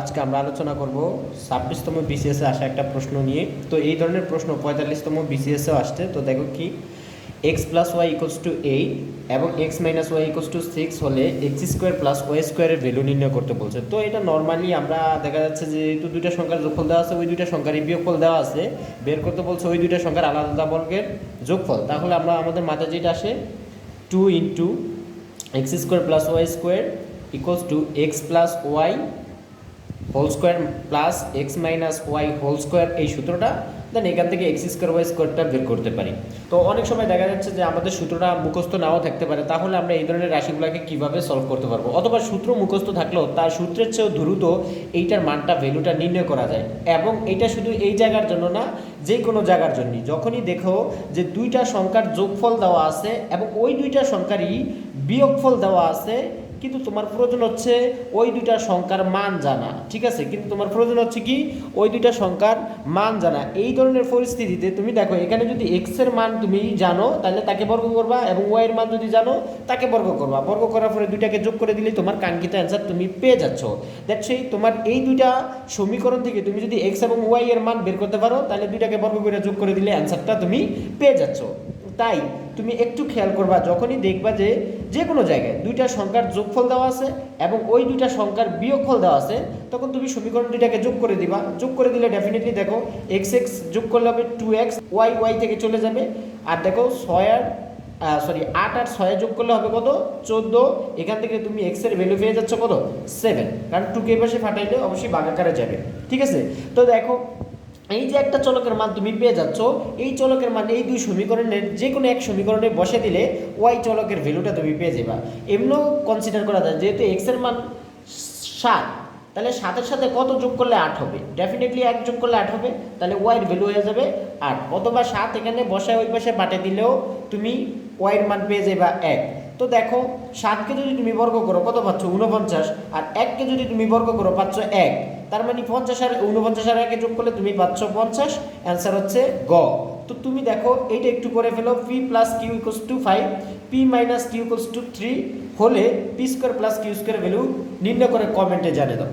আজকে আমরা আলোচনা করব ছাব্বিশতম বিসিএসে আসা একটা প্রশ্ন নিয়ে। তো এই ধরনের প্রশ্ন পঁয়তাল্লিশতম বিসিএসেও আসছে। তো দেখো কি x plus y equals to eight এবং x minus y equals to six হলে এক্স স্কোয়ার প্লাস ওয়াই স্কোয়ারের ভ্যালু নির্ণয় করতে বলছে। তো এটা নর্মালি আমরা দেখা যাচ্ছে যে যেহেতু দুইটা সংখ্যার যোগফল দেওয়া আছে, ওই দুইটা সংখ্যারই বিয়োগফল দেওয়া আছে। বের করতে বলছে ওই দুইটা সংখ্যার আলাদা আলাদা বর্গের যোগফল। তাহলে আমরা আমাদের মাথায় যেটা আসে two into x square plus y square equals to x plus y whole square plus x minus y whole square এই সূত্রটা দেন এখান থেকে এক্স স্কোয়ার ওয়াই স্কোয়ারটা বের করতে পারি। তো অনেক সময় দেখা যাচ্ছে যে আমাদের সূত্রটা মুখস্থ নাও থাকতে পারে, তাহলে আমরা এই ধরনের রাশিগুলোকে কীভাবে সলভ করতে পারব? অথবা সূত্র মুখস্থ থাকলেও তার সূত্রের চেয়েও দ্রুত এইটার মানটা ভ্যালুটা নির্ণয় করা যায়। এবং এটা শুধু এই জায়গার জন্য না, যে কোনো জায়গার জন্য যখনই দেখো যে দুইটা সংখ্যার যোগফল দেওয়া আছে, এবং ওই দুইটা সংখ্যারই বিয়োগফল দেওয়া আছে কিন্তু তোমার প্রয়োজন হচ্ছে ওই দুইটা সংখ্যার মান জানা, ঠিক আছে? কিন্তু তোমার প্রয়োজন হচ্ছে কি? ওই দুইটা সংখ্যার মান জানা। এই ধরনের পরিস্থিতিতে তুমি দেখো, এখানে যদি এক্সের মান তুমি জানো, তাহলে তাকে বর্গ করবা এবং ওয়াই এর মান যদি জানো, তাকে বর্গ করবা। বর্গ করার পরে দুইটাকে যোগ করে দিলেই তোমার কাঙ্ক্ষিত অ্যান্সার তুমি পেয়ে যাচ্ছ। দ্যাট সেই তোমার এই দুইটা সমীকরণ থেকে তুমি যদি এক্স এবং ওয়াই এর মান বের করতে পারো, তাহলে দুইটাকে বর্গ করে যোগ করে দিলে অ্যান্সারটা তুমি পেয়ে যাচ্ছ। তাই, তুমি একটু খেয়াল করবা, যখনই দেখবা যে যে কোনো জায়গায় দুইটা সংখ্যার যোগফল দেওয়া আছে এবং ওই দুইটা সংখ্যার বিয়োগফল দেওয়া আছে, তখন তুমি সমীকরণ দুইটাকে যোগ করে দিবা। যোগ করে দিলে ডেফিনেটলি দেখো এক্স এক্স যোগ করলে হবে টু এক্স ওয়াই ওয়াই থেকে চলে যাবে। আর দেখো ছয় আর সরি আট আর ছয় যোগ করলে হবে কত? চোদ্দ। এখান থেকে তুমি এক্সের ভ্যালু পেয়ে যাচ্ছ কত? সেভেন কারণ টুকে পাশে ফাটাইলে অবশ্যই বাগাকারে যাবে। ঠিক আছে? তো দেখো এই যে একটা চলকের মান তুমি পেয়ে যাচ্ছ, এই চলকের মান এই দুই সমীকরণের যে কোনো এক সমীকরণে বসে দিলে ওয়াই চলকের ভ্যালুটা তুমি পেয়ে যাবা। এমনিও কনসিডার করা যায়, যেহেতু এক্সের মান সাত, তাহলে সাতের সাথে কত যোগ করলে আট হবে? ডেফিনেটলি এক যোগ করলে আট হবে, তাহলে ওয়াইয়ের ভ্যালু হয়ে যাবে আট। অথবা সাত এখানে বসায় ওই পাশে পাঠে দিলেও তুমি ওয়াইয়ের মান পেয়ে যাবা এক। তো দেখো সাতকে যদি তুমি বর্গ করো, কত পাচ্ছ? উনপঞ্চাশ আর এককে যদি তুমি বর্গ করো, পাচ্ছ এক। তার মানে পঞ্চাশ আর উনপঞ্চাশ আর একে যোগ করলে তুমি পাচ্ছ পঞ্চাশ। অ্যান্সার হচ্ছে গ। তো তুমি দেখো, এইটা একটু করে ফেলো। P plus q equals to five p minus q equals to three হলে p square plus q square value নির্ণয় করে কমেন্টে জানিয়ে দাও।